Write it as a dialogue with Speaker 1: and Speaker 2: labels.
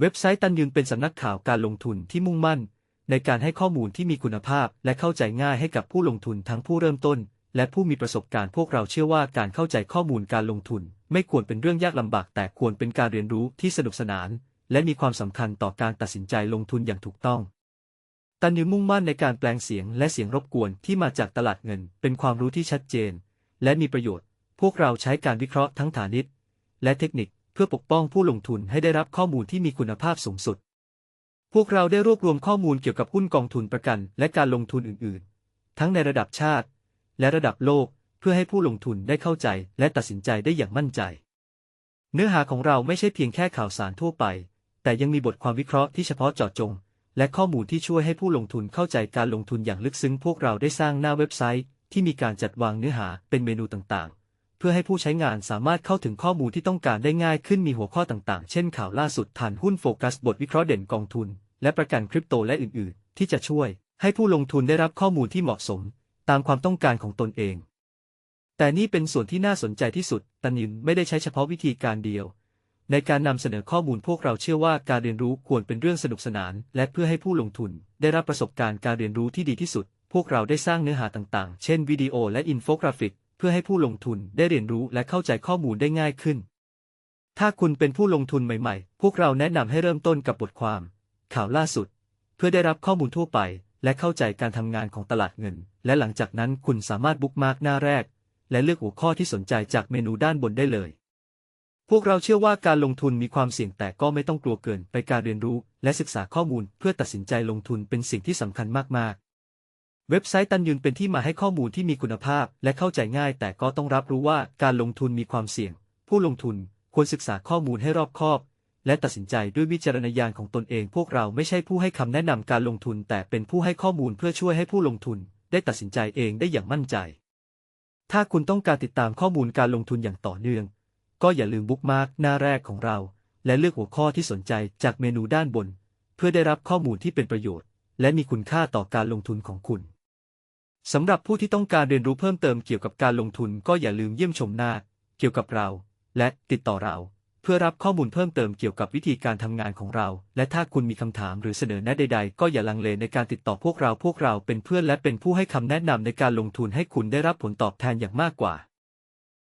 Speaker 1: เว็บไซต์ตันยืนเป็นสำนักข่าวการลงทุนที่มุ่งมั่น ในการให้ข้อมูลที่มีคุณภาพและเข้าใจง่ายให้กับผู้ลงทุนทั้งผู้เริ่มต้น และผู้มีประสบการณ์พวกเราเชื่อว่าการเข้าใจข้อมูลการลงทุน ไม่ควรเป็นเรื่องยากลำบากแต่ควรเป็นการเรียนรู้ที่สนุกสนาน และมีความสำคัญต่อการตัดสินใจลงทุนอย่างถูกต้องตันยืนมุ่งมั่นในการแปลงเสียงและเสียงรบกวนที่มาจากตลาดเงิน เป็นความรู้ที่ชัดเจน และมีประโยชน์ พวกเราใช้การวิเคราะห์ทั้งฐานิตและเทคนิค เพื่อปกป้องผู้ลงทุนให้ได้รับข้อมูลที่มีคุณภาพสูงสุด พวกเราได้รวบรวมข้อมูลเกี่ยวกับหุ้นกองทุนประกัน และการลงทุนอื่นๆ ทั้งในระดับชาติ และระดับโลก เพื่อให้ผู้ลงทุนได้เข้าใจ และตัดสินใจได้อย่างมั่นใจ เนื้อหาของเราไม่ใช่เพียงแค่ข่าวสารทั่วไป แต่ยังมีบทความวิเคราะห์ที่เฉพาะเจาะจง และข้อมูลที่ช่วยให้ผู้ลงทุนเข้าใจการลงทุนอย่างลึกซึ้ง พวกเราได้สร้างหน้าเว็บไซต์ที่มีการจัดวางเนื้อหาเป็นเมนูต่างๆ พื่อให้ผู้ใช้งานสามารถเข้าถึงข้อมูลที่ต้องการได้ง่ายขึ้นมีหัวข้อต่างๆ เช่นข่าวล่าสุดฐานหุ้นโฟกัสบทวิเคราะห์เด่นกองทุน และประกันคริปโตและอื่นๆ ที่จะช่วยให้ผู้ลงทุนได้รับข้อมูลที่เหมาะสม ตามความต้องการของตนเอง แต่นี่เป็นส่วนที่น่าสนใจที่สุดตันยินไม่ได้ใช้เฉพาะวิธีการเดียว ในการนำเสนอข้อมูลพวกเราเชื่อว่าการเรียนรู้ควรเป็นเรื่องสนุกสนาน และเพื่อให้ผู้ลงทุน ได้รับประสบการณ์การเรียนรู้ที่ดีที่สุด พวกเราได้สร้างเนื้อหาต่างๆ เช่นวิดีโอและอินโฟกราฟิก พื่อให้ผู้ลงทุนได้เรียนรู้และเข้าใจข้อมูลได้ง่ายขึ้น ถ้าคุณเป็นผู้ลงทุนใหม่ๆ พวกเราแนะนำให้เริ่มต้นกับบทความ ข่าวล่าสุด เพื่อได้รับข้อมูลทั่วไป และเข้าใจการทำงานของตลาดเงิน และหลังจากนั้นคุณสามารถบุ๊กมาร์กหน้าแรก และเลือกหัวข้อที่สนใจจากเมนูด้านบนได้เลย พวกเราเชื่อว่าการลงทุนมีความเสี่ยงแต่ก็ไม่ต้องกลัวเกินไปการเรียนรู้ และศึกษาข้อมูลเพื่อตัดสินใจลงทุนเป็นสิ่งที่สำคัญมากๆ เว็บไซต์ตันยืนเป็นที่มาให้ข้อมูลที่มีคุณภาพและเข้าใจง่าย แต่ก็ต้องรับรู้ว่าการลงทุนมีความเสี่ยง ผู้ลงทุนควรศึกษาข้อมูลให้รอบคอบ และตัดสินใจด้วยวิจารณญาณของตนเอง พวกเราไม่ใช่ผู้ให้คำแนะนำการลงทุน แต่เป็นผู้ให้ข้อมูลเพื่อช่วยให้ผู้ลงทุน ได้ตัดสินใจเองได้อย่างมั่นใจ ถ้าคุณต้องการติดตามข้อมูลการลงทุนอย่างต่อเนื่อง ก็อย่าลืมบุ๊กมาร์กหน้าแรกของเรา และเลือกหัวข้อที่สนใจจากเมนูด้านบน เพื่อได้รับข้อมูลที่เป็นประโยชน์ และมีคุณค่าต่อการลงทุนของคุณ สำหรับผู้ที่ต้องการเรียนรู้เพิ่มเติมเกี่ยวกับการลงทุนก็อย่าลืมเยี่ยมชมหน้า เกี่ยวกับเรา และติดต่อเรา เพื่อรับข้อมูลเพิ่มเติมเกี่ยวกับวิธีการทำงานของเรา และถ้าคุณมีคำถามหรือเสนอแนะใดๆ ก็อย่าลังเลในการติดต่อพวกเราพวกเราเป็นเพื่อนและเป็นผู้ให้คำแนะนำในการลงทุนให้คุณได้รับผลตอบแทนอย่างมากกว่า